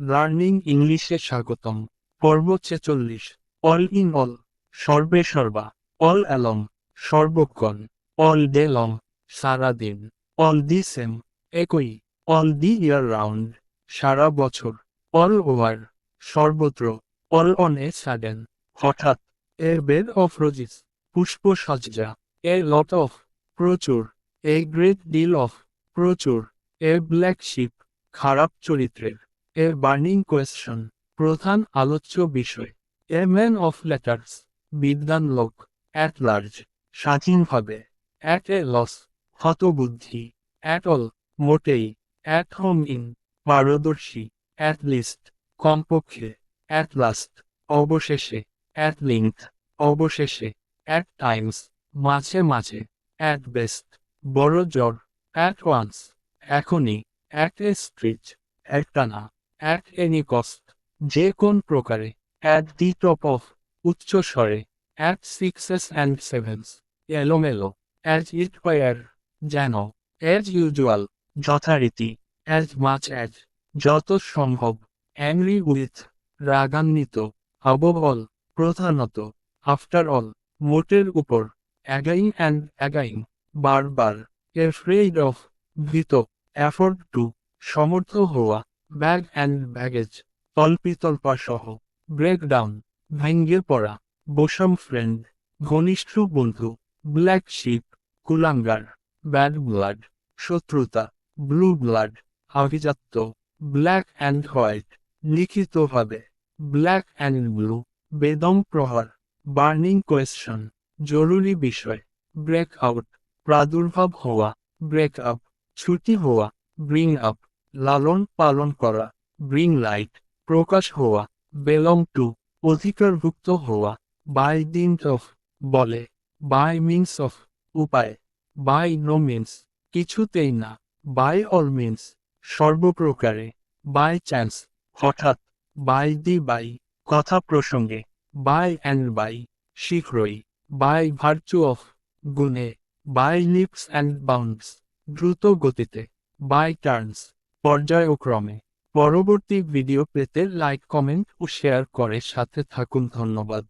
Learning ইংলিশে স্বাগতম। পর্ব ছেচল্লিশ। অল ইন অল, সর্বে সর্বা। অল অ্যালং সর্বক্ষণ। অল ডে লং, সারাদিন। অল দি সেম, একই। অল দি ইয়ার রাউন্ড, সারা বছর। অল ওভার, সর্বত্র। All on a sudden. হঠাৎ, এ বেড অফ রোজিস, পুষ্প সজ্জা এ লট অফ, প্রচুর। এ গ্রেট ডিল অফ, প্রচুর। এ ব্ল্যাক শিপ, খারাপ চরিত্রের। এ বার্নিং কোয়েশ্চন প্রধান আলোচ্য বিষয়। এ ম্যান অফ লেটার্স বিদ্যান লোক, অ্যাট লার্জ, স্বাধীনভাবে। অ্যাট এ লস, হতবুদ্ধি। অ্যাট অল, মোটেই। অ্যাট হোম ইন, পারদর্শী। অ্যাট লিস্ট, কমপক্ষে। অ্যাট লাস্ট, অবশেষে। অ্যাট লিঙ্ক অবশেষে। অ্যাট টাইমস, মাঝে মাঝে। অ্যাট বেস্ট, বড় জ্বর। অ্যাট ওয়ান্স, এখনই। অ্যাট এ স্ট্রিচ, একটানা। অ্যাট এনি কস্ট যে কোন প্রকারে? অ্যাট দি টপ অফ, উচ্চ স্বরে। অ্যাট সিক্সেস অ্যান্ড সেভেন্স, এলোমেলো। অ্যাজ ইট ওয়ার যেন। অ্যাজ ইউজুয়াল, যথারীতি। অ্যাজ মাচ অ্যাজ যত সম্ভব। অ্যাংরি উইথ, রাগান্বিত। অল, প্রধানত। আফটার অল, মোটের উপর। অ্যাগাইং অ্যান্ড অ্যাগাইং বারবার। এফ্রেড অফ, ভীত। অ্যাফোর্ড টু, সমর্থ হওয়া। ব্যাগ অ্যান্ড ব্যাগেজ তল্পিতল্পা সহ, ব্রেকডাউন, ভেঙ্গে পড়া, বোসম ফ্রেন্ড, ঘনিষ্ঠ বন্ধু, ব্ল্যাক শিপ, কুলাঙ্গার, ব্যাড ব্লাড, শত্রুতা, ব্লু ব্লাড, আভিজাত্য, ব্ল্যাক অ্যান্ড হোয়াইট, লিখিতভাবে, ব্ল্যাক অ্যান্ড ব্লু, বেদম প্রহার, বার্নিং কোয়েশ্চন, জরুরি বিষয় ব্রেক আউট প্রাদুর্ভাব হওয়া ব্রেক আপ ছুটি হওয়া ব্রিং আপ লালন পালন করা ব্রিং লাইট প্রকাশ হওয়া বেলং টু অধিকারভুক্ত হওয়া বাই দিন অফ বলে বাই মিন্স অফ উপায় বাই নো মিন্স কিছুতেই না বাই অল মিন্স সর্বপ্রকারে বাই চান্স হঠাৎ বাই দি বাই কথা প্রসঙ্গে বাই অ্যান্ড বাই শীঘ্রই বাই ভার্চু অফ গুণে বাই লিপস অ্যান্ড বাউন্ডস দ্রুত গতিতে বাই টার্নস পর্যায়ক্রমে। পরবর্তী ভিডিও পেতে লাইক কমেন্ট ও শেয়ার করে সাথে থাকুন। ধন্যবাদ।